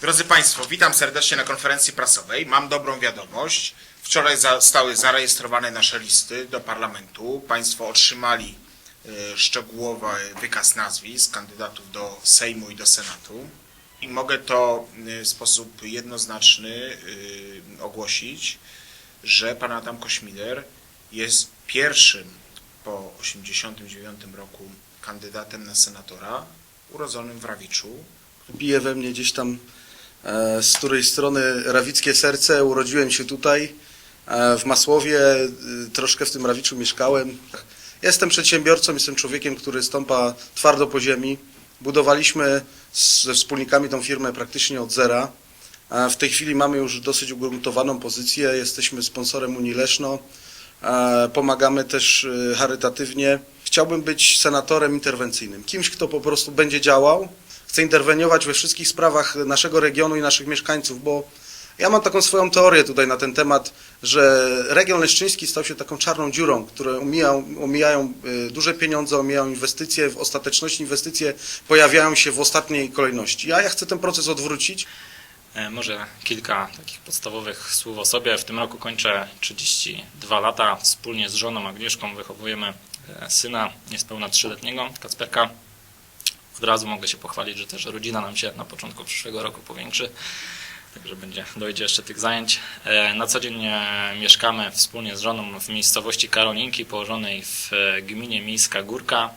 Drodzy Państwo, witam serdecznie na konferencji prasowej. Mam dobrą wiadomość. Wczoraj zostały zarejestrowane nasze listy do parlamentu. Państwo otrzymali e, szczegółowy wykaz nazwisk kandydatów do Sejmu i do Senatu. I mogę to e, w sposób jednoznaczny e, ogłosić, że pan Adam Kośmider jest pierwszym po 1989 roku kandydatem na senatora urodzonym w Rawiczu, bije we mnie gdzieś tam z której strony rawickie serce. Urodziłem się tutaj e, w Masłowie, e, troszkę w tym Rawiczu mieszkałem. Jestem przedsiębiorcą, jestem człowiekiem, który stąpa twardo po ziemi. Budowaliśmy ze wspólnikami tą firmę praktycznie od zera. E, W tej chwili mamy już dosyć ugruntowaną pozycję. Jesteśmy sponsorem Unii Leszno. E, Pomagamy też e, charytatywnie. Chciałbym być senatorem interwencyjnym. Kimś, kto po prostu będzie działał, chce interweniować we wszystkich sprawach naszego regionu i naszych mieszkańców, bo ja mam taką swoją teorię tutaj na ten temat, że region leszczyński stał się taką czarną dziurą, które omijają, omijają y, duże pieniądze, omijają inwestycje, w ostateczności inwestycje pojawiają się w ostatniej kolejności. A ja chcę ten proces odwrócić. E, Może kilka takich podstawowych słów o sobie. W tym roku kończę 32 lata. Wspólnie z żoną Agnieszką wychowujemy e, syna niespełna trzyletniego, Kacperka. Od razu mogę się pochwalić, że też rodzina nam się na początku przyszłego roku powiększy. Także będzie, dojdzie jeszcze tych zajęć. E, Na co dzień e, mieszkamy wspólnie z żoną w miejscowości Karolinki, położonej w e, gminie Miejska Górka.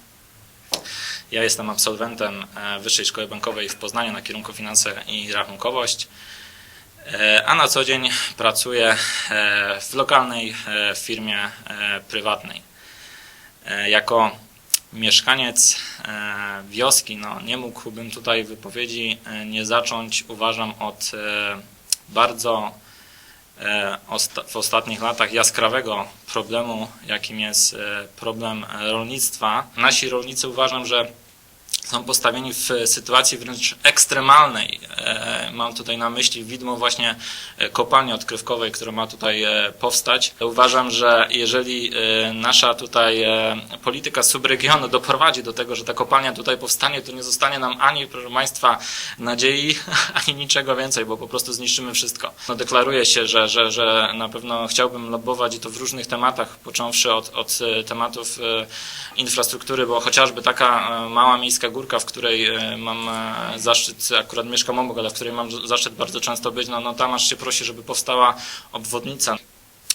Ja jestem absolwentem Wyższej Szkoły Bankowej w Poznaniu na kierunku Finanse i Rachunkowość, a na co dzień pracuję w lokalnej firmie prywatnej. Jako mieszkaniec e, wioski no, nie mógłbym tutaj wypowiedzi e, nie zacząć, uważam, od e, bardzo w ostatnich latach jaskrawego problemu, jakim jest problem rolnictwa. Nasi rolnicy uważam, że są postawieni w sytuacji wręcz ekstremalnej. E, Mam tutaj na myśli widmo właśnie e, kopalni odkrywkowej, która ma tutaj e, powstać. Uważam, że jeżeli nasza tutaj polityka subregionu doprowadzi do tego, że ta kopalnia tutaj powstanie, to nie zostanie nam ani, proszę Państwa, nadziei, ani niczego więcej, bo po prostu zniszczymy wszystko. No, deklaruję się, że, że, że na pewno chciałbym lobbować i to w różnych tematach, począwszy od, od tematów infrastruktury, bo chociażby taka mała miejska górka, w której e, mam e, zaszczyt, akurat mieszkam obok, ale w której mam zaszczyt bardzo często być, no, no tam aż się prosi, żeby powstała obwodnica.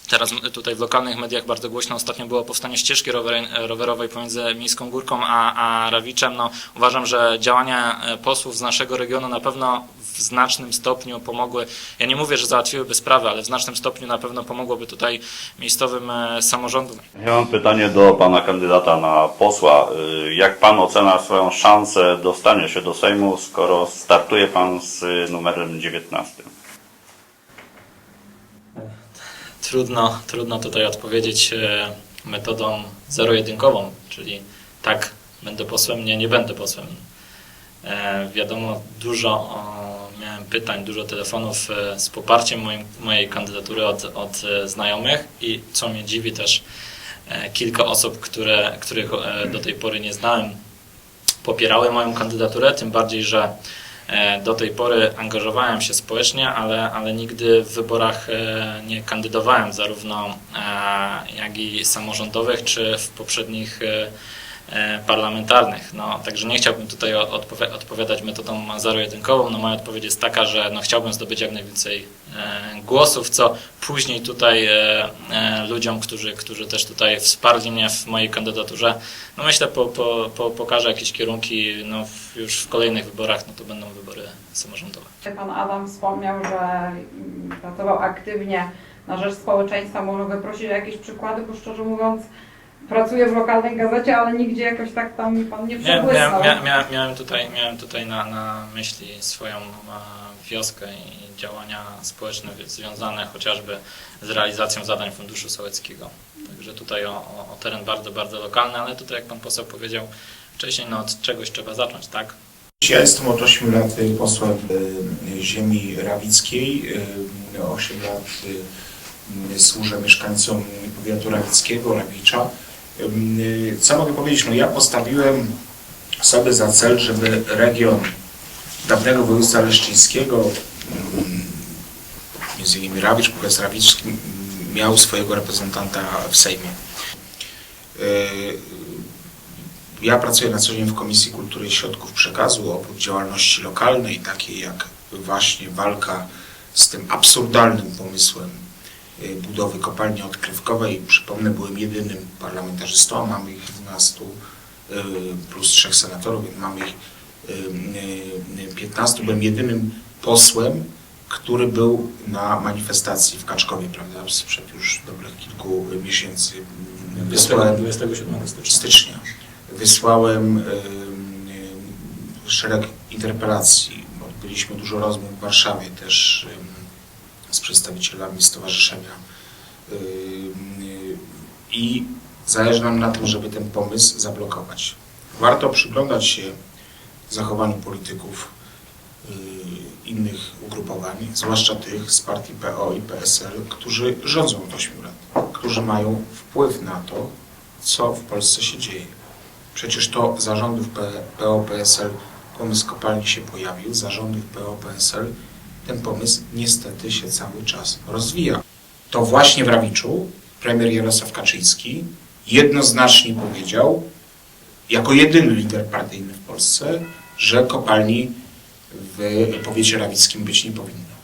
Teraz tutaj w lokalnych mediach bardzo głośno ostatnio było powstanie ścieżki rowerej, rowerowej pomiędzy Miejską Górką a, a Rawiczem. No, uważam, że działania e, posłów z naszego regionu na pewno w znacznym stopniu pomogły. Ja nie mówię, że załatwiłyby sprawę, ale w znacznym stopniu na pewno pomogłoby tutaj miejscowym e, samorządom. Ja mam pytanie do pana kandydata na posła. Y, Jak pan ocenia swoją szansę dostania się do Sejmu, skoro startuje pan z numerem 19? Trudno, trudno tutaj odpowiedzieć e, metodą zero-jedynkową, czyli tak, będę posłem, nie, nie będę posłem. E, Wiadomo, dużo o, pytań, dużo telefonów e, z poparciem mojej kandydatury od, od e, znajomych i co mnie dziwi też e, kilka osób, które, których do tej pory nie znałem, popierały moją kandydaturę, tym bardziej, że do tej pory angażowałem się społecznie, ale, ale nigdy w wyborach nie kandydowałem, zarówno jak i samorządowych, czy w poprzednich parlamentarnych. No, także nie chciałbym tutaj odpowi- odpowiadać metodą zero-jedynkową. No, moja odpowiedź jest taka, że no, chciałbym zdobyć jak najwięcej e, głosów, co później tutaj e, e, ludziom, którzy, którzy też tutaj wsparli mnie w mojej kandydaturze, no myślę, po, po, po, pokażę jakieś kierunki no, w, już w kolejnych wyborach, no to będą wybory samorządowe. Pan Adam wspomniał, że mm, pracował aktywnie na rzecz społeczeństwa. Mogę prosić o jakieś przykłady, bo szczerze mówiąc pracuję w lokalnej gazecie, ale nigdzie jakoś tak tam mi Pan nie Miałem, przebłysnął. miałem, miałem, miałem tutaj, miałem tutaj na, na myśli swoją e, wioskę i działania społeczne związane chociażby z realizacją zadań Funduszu Sołeckiego. Także tutaj o, o, teren bardzo, bardzo lokalny, ale tutaj jak Pan poseł powiedział wcześniej, no od czegoś trzeba zacząć, tak? Ja jestem od 8 lat posłem y, ziemi rawickiej. y, 8 lat y, służę mieszkańcom powiatu rawickiego, Rawicza. Co mogę powiedzieć? No ja postawiłem sobie za cel, żeby region dawnego województwa leszczyńskiego, między innymi Rawicz, profesor miał swojego reprezentanta w Sejmie. Yy, Ja pracuję na co dzień w Komisji Kultury i Środków Przekazu. Oprócz działalności lokalnej, takiej jak właśnie walka z tym absurdalnym pomysłem budowy kopalni odkrywkowej, przypomnę, byłem jedynym parlamentarzystą, mamy ich 12 y, plus trzech senatorów, więc mamy ich y, y, 15. Byłem jedynym posłem, który był na manifestacji w Kaczkowie, prawda, sprzed już dobrych kilku miesięcy. Wysłałem 27 stycznia. stycznia wysłałem em, em, szereg interpelacji. Odbyliśmy dużo rozmów w Warszawie też z przedstawicielami stowarzyszenia. Em, em, I zależy nam na tym, żeby ten pomysł zablokować. Warto przyglądać się zachowaniu polityków y, innych ugrupowań, zwłaszcza tych z partii PO i PSL, którzy rządzą od 8 lat, którzy mają wpływ na to, co w Polsce się dzieje. Przecież to zarządów PO-PSL pomysł kopalni się pojawił, zarządów PO-PSL ten pomysł niestety się cały czas rozwija. To właśnie w Rawiczu premier Jarosław Kaczyński jednoznacznie powiedział, jako jedyny lider partyjny w Polsce, że kopalni w powiecie rawickim być nie powinno.